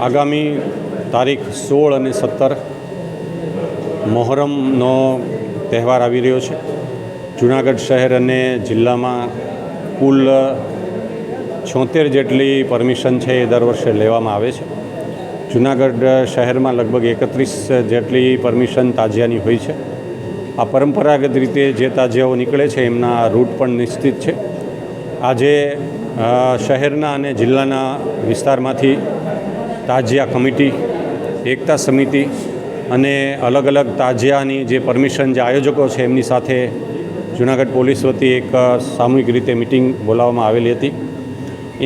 આગામી તારીખ સોળ અને સત્તર મોહરમનો તહેવાર આવી રહ્યો છે. જુનાગઢ શહેર અને જિલ્લામાં કુલ છોતેર જેટલી પરમિશન છે એ દર વર્ષે લેવામાં આવે છે. જુનાગઢ શહેરમાં લગભગ એકત્રીસ જેટલી પરમિશન તાજિયાની હોય છે. આ પરંપરાગત રીતે જે તાજિયાઓ નીકળે છે એમના રૂટ પણ નિશ્ચિત છે. આજે શહેરના અને જિલ્લાના વિસ્તારમાંથી તાજિયા કમિટી, એકતા સમિતિ અને અલગ અલગ તાજિયાની જે પરમિશન જે આયોજકો છે એમની સાથે જુનાગઢ પોલીસ વતી એક સામૂહિક રીતે મિટિંગ બોલાવવામાં આવેલી હતી.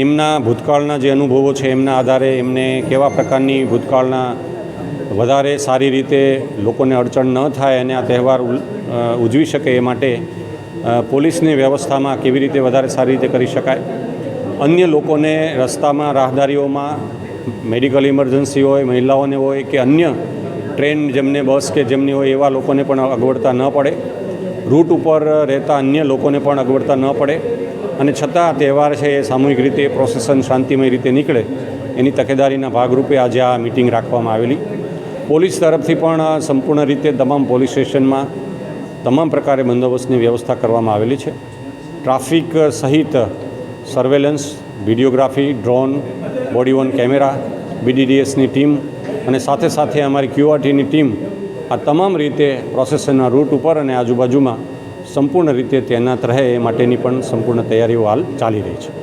એમના ભૂતકાળના જે અનુભવો છે એમના આધારે એમને કેવા પ્રકારની ભૂતકાળના વધારે સારી રીતે લોકોને અડચણ ન થાય અને આ તહેવાર ઉજવી શકે એ માટે પોલીસની વ્યવસ્થામાં કેવી રીતે વધારે સારી રીતે કરી શકાય. અન્ય લોકોને રસ્તામાં, રાહદારીઓમાં મેડિકલ ઇમરજન્સી હોય, મહિલાઓને હોય કે અન્ય ટ્રેન જેમને, બસ કે જેમની હોય એવા લોકોને પણ અગવડતા ન પડે. રૂટ ઉપર રહેતા અન્ય લોકોને પણ અગવડતા ન પડે. અને છતાં તહેવાર છે, એ સામૂહિક રીતે પ્રોસેસન શાંતિમય રીતે નીકળે. એની તકેદારીના ભાગરૂપે આજે આ મિટિંગ રાખવામાં આવેલી. પોલીસ તરફથી પણ સંપૂર્ણ રીતે તમામ પોલીસ સ્ટેશનમાં તમામ પ્રકારે બંદોબસ્તની વ્યવસ્થા કરવામાં આવેલી છે. ટ્રાફિક સહિત surveillance videography, drone, body on camera બીડીડીએસની team અને સાથે સાથે અમારી ક્યુઆરટીની ટીમ આ તમામ રીતે પ્રોસેસરના રૂટ ઉપર અને આજુબાજુમાં સંપૂર્ણ રીતે તૈનાત રહે એ માટેની પણ સંપૂર્ણ તૈયારીઓ હાલ ચાલી રહી છે.